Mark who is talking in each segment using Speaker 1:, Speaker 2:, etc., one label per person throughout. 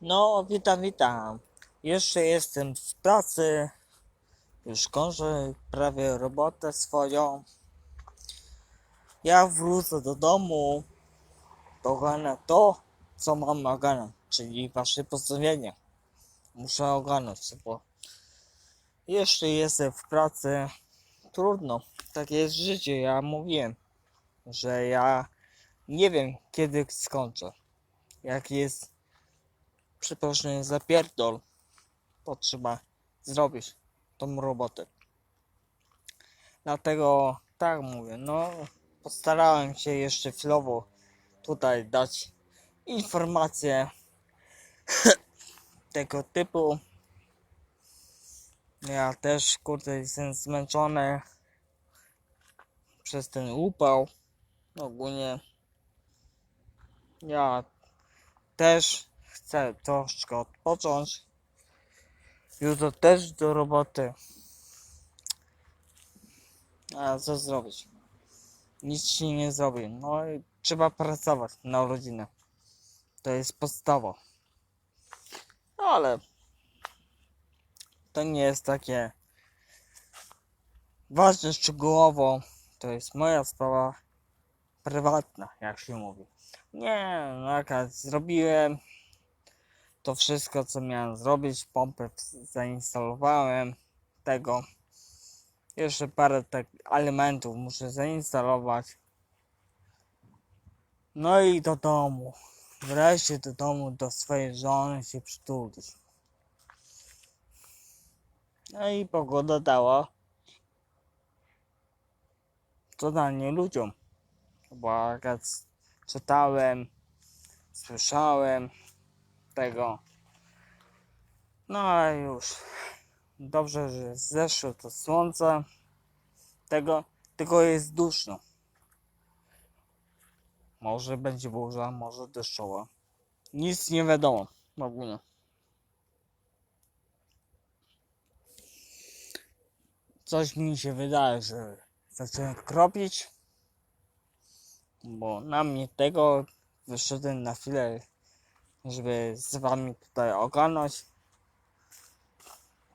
Speaker 1: No, witam, witam. Jeszcze jestem w pracy. Już kończę prawie robotę swoją. Ja wrócę do domu. Ogarnę to, co mam ogarnąć, czyli wasze pozdrowienia. Muszę ogarnąć, bo jeszcze jestem w pracy. Trudno. Takie jest życie. Ja mówiłem, że ja nie wiem, kiedy skończę. Jak jest przepraszam za pierdol, to trzeba zrobić tą robotę. Dlatego tak mówię, no postarałem się jeszcze chwilowo tutaj dać informacje tego typu. Ja też kurde jestem zmęczony przez ten upał. Ogólnie ja też chcę troszkę odpocząć. Jutro też do roboty. A co zrobić? Nic się nie zrobi. No i trzeba pracować na rodzinę. To jest podstawa. Ale to nie jest takie ważne szczegółowo. To jest moja sprawa prywatna, jak się mówi. Nie, no jaka zrobiłem to wszystko, co miałem zrobić. Pompę zainstalowałem tego. Jeszcze parę tak elementów muszę zainstalować. No i do domu. Wreszcie do domu, do swojej żony się przytulić. No i pogoda dała. Co danie ludziom. Bo jak czytałem, słyszałem tego. No a już. Dobrze, że zeszło to słońce. Tego, tylko jest duszno. Może będzie burza, może deszczowa. Nic nie wiadomo w ogóle. Coś mi się wydaje, że zacząłem kropić. Bo na mnie tego wyszedłem na chwilę żeby z wami tutaj ogarnąć.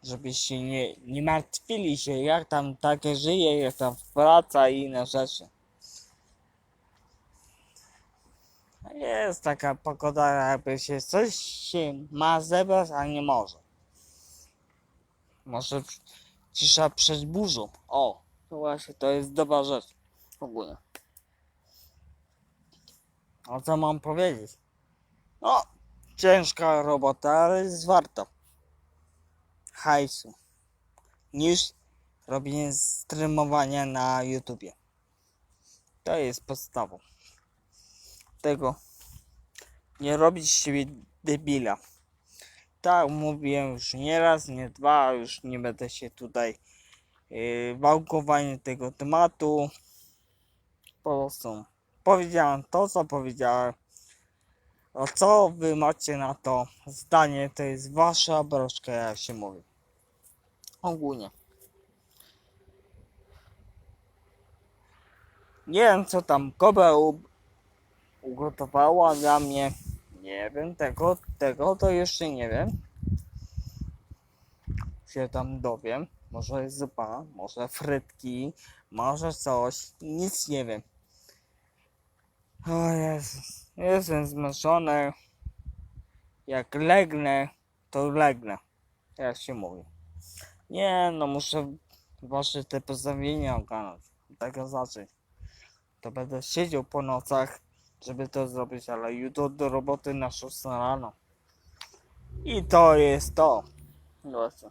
Speaker 1: Żebyście nie, nie martwili się, jak tam takie żyje, jak tam praca i inne rzeczy. Jest taka pogoda, jakby się coś się ma zebrać, a nie może. Może cisza przed burzą. O, to właśnie to jest dobra rzecz. W ogóle. A co mam powiedzieć? No, ciężka robota, ale jest warta hajsu niż robienie streamowania na YouTubie. To jest podstawą. Tego nie robić z siebie debila. Tak mówiłem już nie raz, nie dwa, już nie będę się tutaj yy, wałkowanie tego tematu. Po prostu powiedziałem to, co powiedziałem. A co wy macie na to zdanie, to jest wasza broszka, jak się mówi. Ogólnie. Nie wiem, co tam Kobe ugotowała dla mnie. Nie wiem, tego, tego to jeszcze nie wiem. Się tam dowiem. Może zupa, może frytki, może coś. Nic nie wiem. O Jezus. Jestem zmęczony. Jak legnę, to legnę. Jak się mówi. Nie, no muszę wasze te pozdrowienia ogarnąć. Tego zacząć. To będę siedział po nocach, żeby to zrobić, ale jutro do roboty na 6 rano. I to jest to. Właśnie.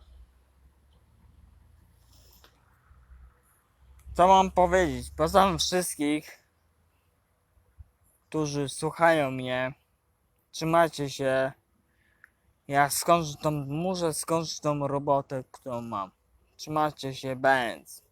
Speaker 1: Co mam powiedzieć? Poznam wszystkich, którzy słuchają mnie. Trzymajcie się. Ja skończę tą, muszę skończyć tą robotę, którą mam. Trzymajcie się, bęc.